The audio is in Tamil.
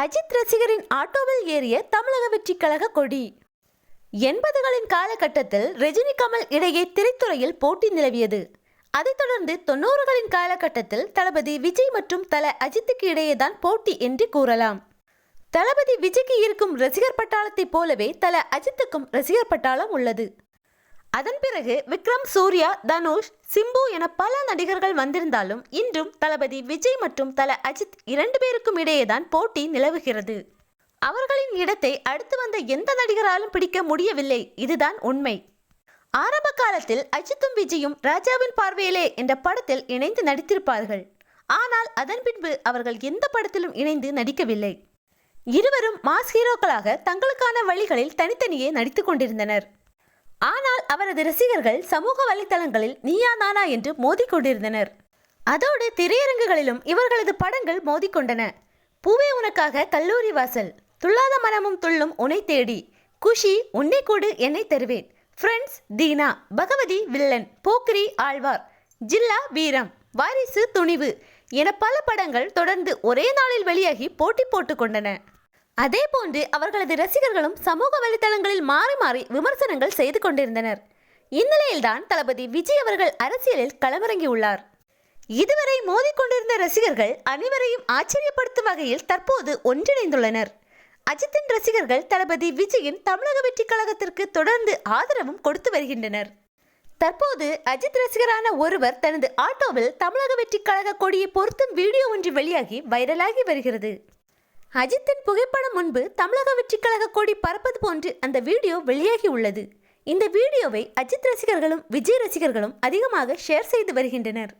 அஜித் ரசிகரின் ஆட்டோவில் ஏறிய தமிழக வெற்றிக் கழக கொடி. எண்பதுகளின் காலகட்டத்தில் ரஜினி கமல் இடையே திரைத்துறையில் போட்டி நிலவியது. அதைத் தொடர்ந்து தொண்ணூறுகளின் காலகட்டத்தில் தளபதி விஜய் மற்றும் தல அஜித்துக்கு இடையேதான் போட்டி என்று கூறலாம். தளபதி விஜய்க்கு இருக்கும் ரசிகர் பட்டாளத்தைப் போலவே தல அஜித்துக்கும் ரசிகர் பட்டாளம் உள்ளது. அதன் பிறகு விக்ரம் சூர்யா தனுஷ் சிம்பு என பல நடிகர்கள் வந்திருந்தாலும் இன்றும் தளபதி விஜய் மற்றும் தல அஜித் இரண்டு பேருக்கும் இடையேதான் போட்டி நிலவுகிறது. அவர்களின் இடத்தை அடுத்து வந்த எந்த நடிகராலும் பிடிக்க முடியவில்லை. இதுதான் உண்மை. ஆரம்ப காலத்தில் அஜித்தும் விஜயும் ராஜாவின் பார்வையிலே என்ற படத்தில் இணைந்து நடித்திருப்பார்கள். ஆனால் அதன் பின்பு அவர்கள் எந்த படத்திலும் இணைந்து நடிக்கவில்லை. இருவரும் மாஸ் ஹீரோக்களாக தங்களுக்கான வழிகளில் தனித்தனியே நடித்து கொண்டிருந்தனர். அவரது ரசிகர்கள் சமூக வலைத்தளங்களில் நீயா நானா என்று மோதிக்கொண்டிருந்தனர் அதோடு திரையரங்குகளிலும் இவர்களது படங்கள் மோதிக்கொண்டன பூவே உனக்காக கல்லூரி வாசல் துள்ளாத மனமும் துள்ளும் உனை தேடி குஷி உன்னை கூடு என்னை தருவேன். ஃப்ரெண்ட்ஸ் தீனா பகவதி வில்லன் போக்கிரி ஆழ்வார் ஜில்லா வீரம் வாரிசு துணிவு என பல படங்கள் தொடர்ந்து ஒரே நாளில் வெளியாகி போட்டி போட்டு கொண்டன. அதே போன்று அவர்களது ரசிகர்களும் சமூக வலைதளங்களில் மாறி மாறி விமர்சனங்கள் செய்து கொண்டிருந்தனர். இந்நிலையில்தான் தளபதி விஜய் அவர்கள் அரசியலில் களமிறங்கியுள்ளார் இதுவரை மோதிக்கொண்டிருந்த ரசிகர்கள் அனைவரையும் ஆச்சரியப்படுத்தும் வகையில் தற்போது ஒன்றிணைந்துள்ளனர். அஜித்தின் ரசிகர்கள் தளபதி விஜயின் தமிழக வெற்றி கழகத்திற்கு தொடர்ந்து ஆதரவும் கொடுத்து வருகின்றனர். தற்போது அஜித் ரசிகரான ஒருவர் தனது ஆட்டோவில் தமிழக வெற்றி கழக கொடியை பொருத்தும் வீடியோ ஒன்று வெளியாகி வைரலாகி வருகிறது. அஜித்தின் புகைப்படம் முன்பு தமிழக வெற்றி கழக கொடி பறப்பது போன்று அந்த வீடியோ வெளியாகி உள்ளது. இந்த வீடியோவை அஜித் ரசிகர்களும் விஜய் ரசிகர்களும் அதிகமாக ஷேர் செய்து வருகின்றனர்.